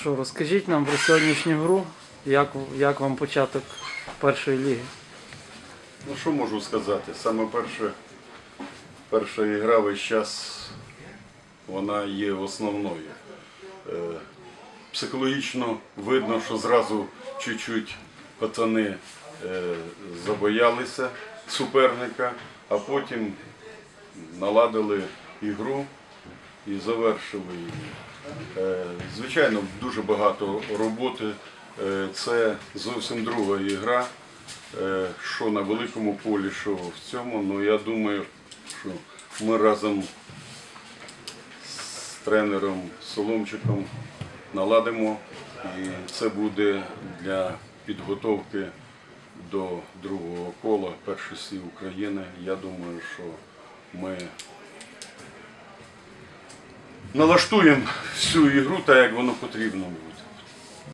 Що, розкажіть нам про сьогоднішню гру, як, як вам початок першої ліги? Ну що можу сказати? Саме перше, перша ігра весь час вона є основною. Е, Психологічно видно, що зразу чуть-чуть пацани е, забоялися суперника, а потім наладили ігру і завершили її. Е, Звичайно, дуже багато роботи. Е, Це зовсім друга ігра, е, що на великому полі, що в цьому. Ну я думаю, що ми разом з тренером Соломчиком наладимо, і це буде для підготовки до другого кола першості України. Я думаю, що ми налаштуємо всю ігру так, як воно потрібно буде.